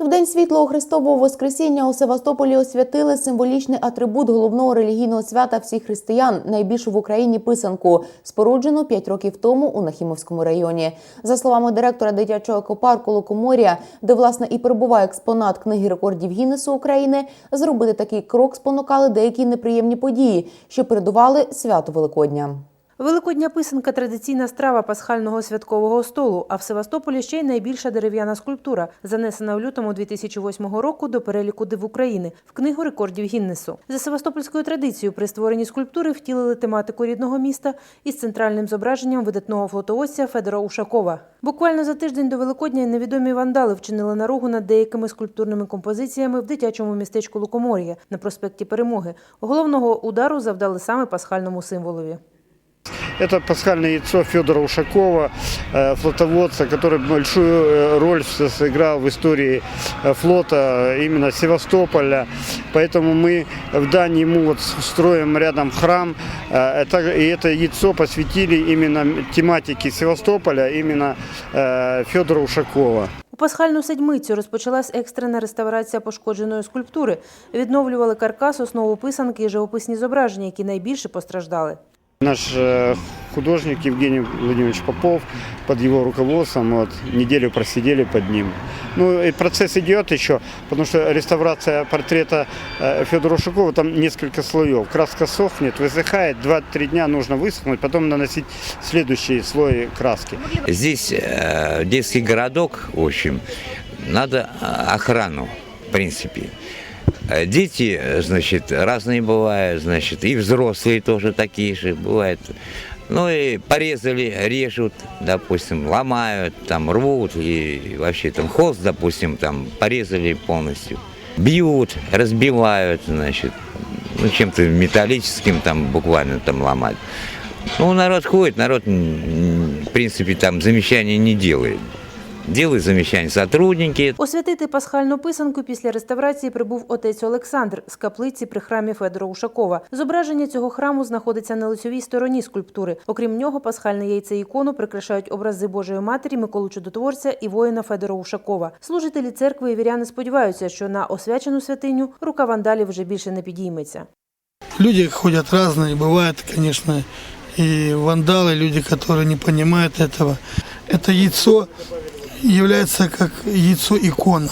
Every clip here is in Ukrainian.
В день світлого Христового Воскресіння у Севастополі освятили символічний атрибут головного релігійного свята всіх християн, найбільшу в Україні писанку, споруджену 5 років тому у Нахімовському районі. За словами директора дитячого екопарку Лукомор'я, де власне і перебуває експонат книги рекордів Гіннесу України, зробити такий крок спонукали деякі неприємні події, що передували свято Великодня. Великодня писанка традиційна страва пасхального святкового столу, а в Севастополі ще й найбільша дерев'яна скульптура, занесена у лютому 2008 року до переліку див України в книгу рекордів Гіннесу. За севастопольською традицією при створенні скульптури втілили тематику рідного міста із центральним зображенням видатного флотоводця Федора Ушакова. Буквально за тиждень до Великодня невідомі вандали вчинили наругу над деякими скульптурними композиціями в дитячому містечку Лукомор'я на проспекті Перемоги. Головного удару завдали саме пасхальному символові. Это пасхальное яйцо Федора Ушакова, э, флотоводца, который большую э, роль с- сыграл в истории э, флота именно Севастополя. Поэтому мы в дань ему вот с- строим рядом храм. Э, Это, и это яйцо посвятили именно тематике Севастополя, именно э, Федора Ушакова. У пасхальну седмицю розпочалась екстрена реставрація пошкодженої скульптури. Відновлювали каркас, основу писанки і живописні зображення, які найбільше постраждали. Наш э, художник Евгений Владимирович Попов под его руководством вот, неделю просидели под ним. Ну и процесс идет еще, потому что реставрация портрета э, Федора Ушакова, там несколько слоев. Краска сохнет, высыхает, 2-3 дня нужно высохнуть, потом наносить следующий слой краски. Здесь э, детский городок, в общем, надо э, охрану, в принципе. Э, Дети, значит, разные бывают, значит, и взрослые тоже такие же бывают. Ну и порезали, режут, допустим, ломают, там рвут, и вообще там холст, допустим, там порезали полностью. Бьют, разбивают, значит, ну чем-то металлическим там буквально там ломать. Ну, народ ходит, народ, в принципе, там замечаний не делает. Делают замечания сотрудники, Освятити пасхальну писанку після реставрації прибув отець Олександр з каплиці при храмі Федора Ушакова. Зображення цього храму знаходиться на лицьовій стороні скульптури. Окрім нього, пасхальне яйце ікону прикрашають образи Божої Матері, Миколу Чудотворця і воїна Федора Ушакова. Служителі церкви і віряни сподіваються, що на освячену святиню рука вандалів вже більше не підійметься. Люди ходят разные, бывают, конечно, и вандалы, люди, которые не понимают этого. Это яйцо является как яйцо-икона,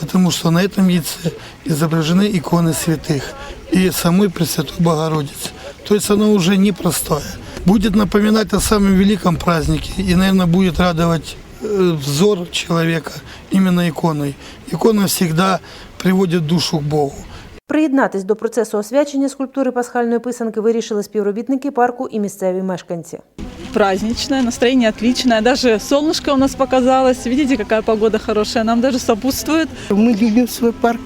потому что на этом яйце изображены иконы святых и самой Пресвятой Богородицы. То есть оно уже непростое. Будет напоминать о самом великом празднике и, наверное, будет радовать э, взор человека именно иконой. Икона всегда приводит душу к Богу. Приєднатись до процесу освячення скульптури пасхальної писанки вирішили співробітники парку і місцеві мешканці. праздничное, настроение отличное. Даже солнышко у нас показалось. Видите, какая погода хорошая. Нам даже сопутствует. Мы любим свой парк,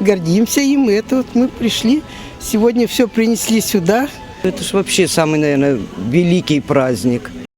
гордимся им. И это вот мы пришли, сегодня все принесли сюда. Это же вообще самый, наверное, великий праздник.